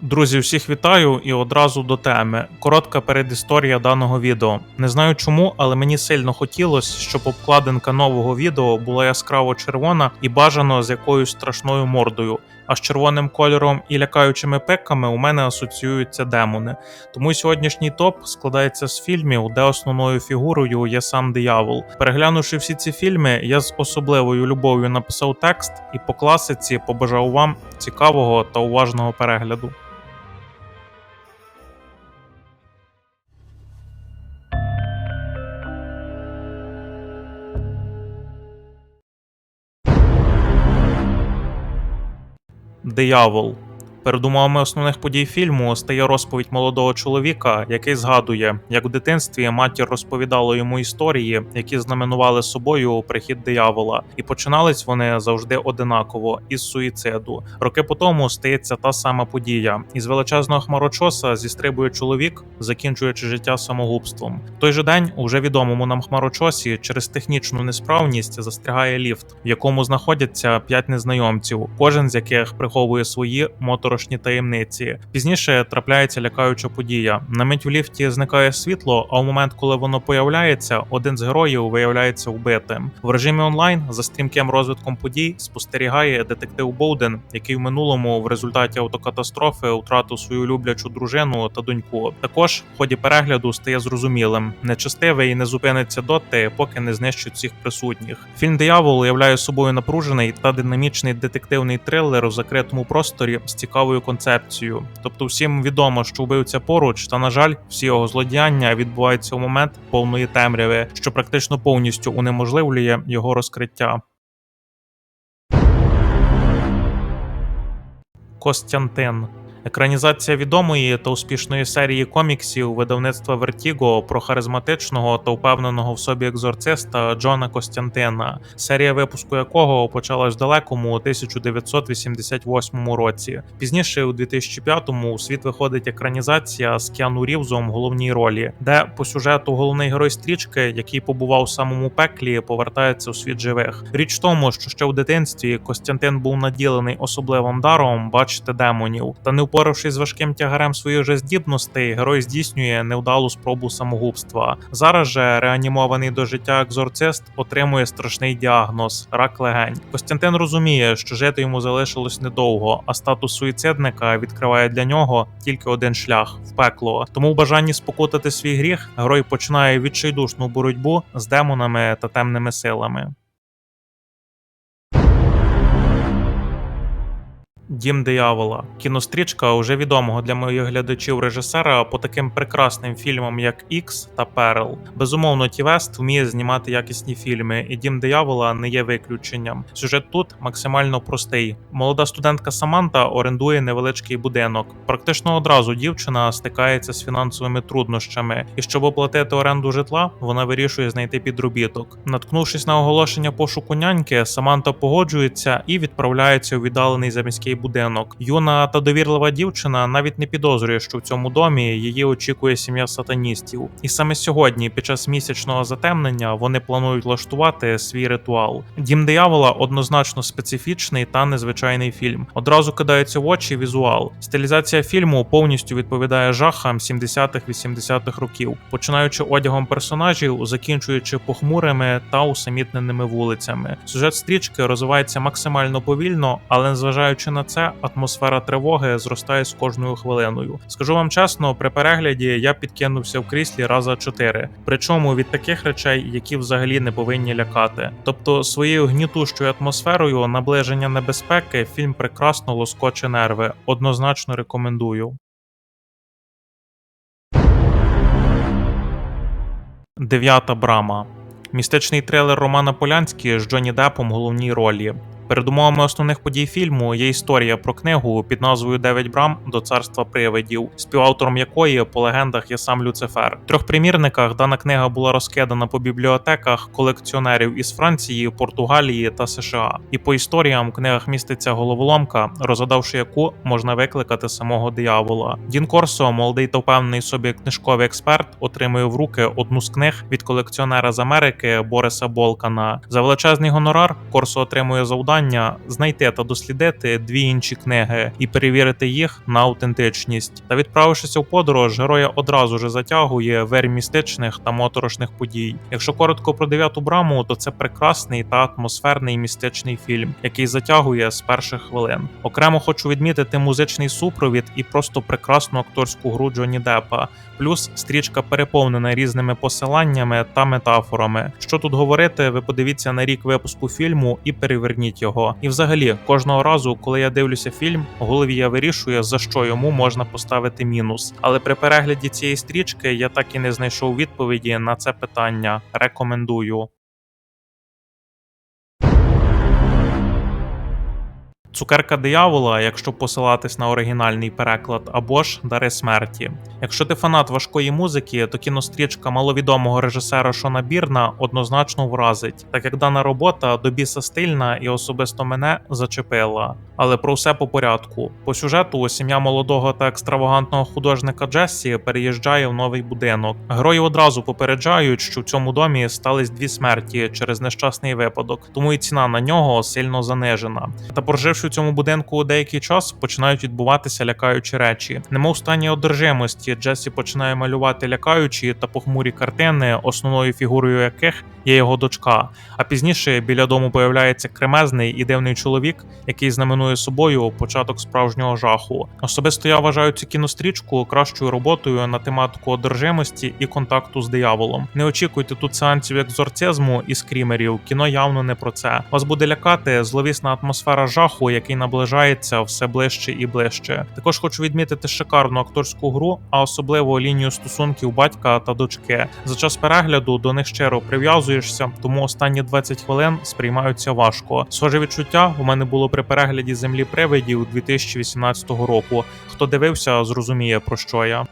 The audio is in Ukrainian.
Друзі, всіх вітаю і одразу до теми. Коротка передісторія даного відео. Не знаю чому, але мені сильно хотілося, щоб обкладинка нового відео була яскраво червона і бажано з якоюсь страшною мордою. А з червоним кольором і лякаючими пеками у мене асоціюються демони. Тому сьогоднішній топ складається з фільмів, де основною фігурою є сам диявол. Переглянувши всі ці фільми, я з особливою любов'ю написав текст і по класиці побажав вам цікавого та уважного перегляду. Диявол. Перед умовами основних подій фільму стає розповідь молодого чоловіка, який згадує, як в дитинстві матір розповідала йому історії, які знаменували собою прихід диявола, і починались вони завжди одинаково із суїциду. Роки по тому стається та сама подія. Із величезного хмарочоса зістрибує чоловік, закінчуючи життя самогубством. В той же день у вже відомому нам хмарочосі через технічну несправність застрягає ліфт, в якому знаходяться п'ять незнайомців, кожен з яких приховує свої моторошні таємниці. Пізніше трапляється лякаюча подія. На мить в ліфті зникає світло, а в момент, коли воно появляється, один з героїв виявляється вбитим. В режимі онлайн за стрімким розвитком подій спостерігає детектив Боуден, який в минулому в результаті автокатастрофи втратив свою люблячу дружину та доньку. Також в ході перегляду стає зрозумілим, нечестивий не зупиниться доти, поки не знищить всіх присутніх. Фільм Диявол уявляє собою напружений та динамічний детективний трилер у закритому просторі з цікавою концепцією. Тобто, всім відомо, що вбивця поруч, та на жаль, всі його злодіяння відбуваються у момент повної темряви, що практично повністю унеможливлює його розкриття. Костянтин Екранізація відомої та успішної серії коміксів видавництва Vertigo про харизматичного та впевненого в собі екзорциста Джона Костянтина, серія випуску якого почалась в далекому 1988 році. Пізніше, у 2005-му, у світ виходить екранізація з Кіану Рівзом в головній ролі, де по сюжету головний герой стрічки, який побував у самому пеклі, повертається у світ живих. Річ в тому, що ще в дитинстві Костянтин був наділений особливим даром бачити демонів, та не Впоравшись з важким тягарем своїх же герой здійснює невдалу спробу самогубства. Зараз же реанімований до життя екзорцист отримує страшний діагноз рак легень. Костянтин розуміє, що жити йому залишилось недовго, а статус суїцидника відкриває для нього тільки один шлях в пекло. Тому в бажанні спокутати свій гріх герой починає відчайдушну боротьбу з демонами та темними силами. Дім диявола кінострічка уже відомого для моїх глядачів режисера по таким прекрасним фільмам, як Ікс та Перл. Безумовно, Тівест вміє знімати якісні фільми, і дім диявола не є виключенням. Сюжет тут максимально простий. Молода студентка Саманта орендує невеличкий будинок. Практично одразу дівчина стикається з фінансовими труднощами, і щоб оплатити оренду житла, вона вирішує знайти підробіток. Наткнувшись на оголошення пошуку няньки, Саманта погоджується і відправляється у віддалений заміський будинок. Юна та довірлива дівчина навіть не підозрює, що в цьому домі її очікує сім'я сатаністів. І саме сьогодні, під час місячного затемнення, вони планують влаштувати свій ритуал. Дім диявола однозначно специфічний та незвичайний фільм. Одразу кидається в очі візуал. Стилізація фільму повністю відповідає жахам 70-х-80-х років, починаючи одягом персонажів, закінчуючи похмурими та усамітненими вулицями. Сюжет стрічки розвивається максимально повільно, але незважаючи на це, атмосфера тривоги зростає з кожною хвилиною. Скажу вам чесно, при перегляді я підкинувся в кріслі раза чотири, причому від таких речей, які взагалі не повинні лякати. Тобто своєю гнітущою атмосферою наближення небезпеки фільм прекрасно лоскоче нерви. Однозначно рекомендую. Дев'ята брама. Містичний трилер Романа Полянський з Джонні Депом в головній ролі. Передумовами основних подій фільму є історія про книгу під назвою Дев'ять брам до царства привидів, співавтором якої по легендах є сам Люцифер. В трьох примірниках дана книга була розкидана по бібліотеках колекціонерів із Франції, Португалії та США. І по історіям в книгах міститься головоломка, розгадавши яку можна викликати самого диявола. Дін Корсо, молодий та впевнений собі книжковий експерт, отримує в руки одну з книг від колекціонера з Америки Бориса Болкана. За величезний гонорар Корсо отримує завдання завдання знайти та дослідити дві інші книги і перевірити їх на аутентичність. Та відправившися в подорож, героя одразу ж затягує вир містичних та моторошних подій. Якщо коротко про дев'яту браму, то це прекрасний та атмосферний містичний фільм, який затягує з перших хвилин. Окремо хочу відмітити музичний супровід і просто прекрасну акторську гру Джонні Деппа. Плюс стрічка переповнена різними посиланнями та метафорами. Що тут говорити, ви подивіться на рік випуску фільму і переверніть його. І взагалі, кожного разу, коли я дивлюся фільм, в голові я вирішую, за що йому можна поставити мінус. Але при перегляді цієї стрічки я так і не знайшов відповіді на це питання. Рекомендую. Цукерка диявола, якщо посилатись на оригінальний переклад, або ж дари смерті. Якщо ти фанат важкої музики, то кінострічка маловідомого режисера Шона Бірна однозначно вразить, так як дана робота до біса стильна і особисто мене зачепила. Але про все по порядку. По сюжету сім'я молодого та екстравагантного художника Джессі переїжджає в новий будинок. Герої одразу попереджають, що в цьому домі стались дві смерті через нещасний випадок, тому і ціна на нього сильно занижена. Та проживши в цьому будинку деякий час, починають відбуватися лякаючі речі. Немов стані одержимості, Джесі починає малювати лякаючі та похмурі картини, основною фігурою яких є його дочка. А пізніше біля дому появляється кремезний і дивний чоловік, який знаменує собою початок справжнього жаху. Особисто я вважаю цю кінострічку кращою роботою на тематику одержимості і контакту з дияволом. Не очікуйте тут сеансів екзорцизму і скрімерів. Кіно явно не про це. Вас буде лякати зловісна атмосфера жаху, який наближається все ближче і ближче. Також хочу відмітити шикарну акторську гру, а особливо лінію стосунків батька та дочки. За час перегляду до них щиро прив'язуєшся, тому останні 20 хвилин сприймаються важко. Схоже відчуття у мене було при перегляді землі привидів 2018 року. Хто дивився, зрозуміє про що я.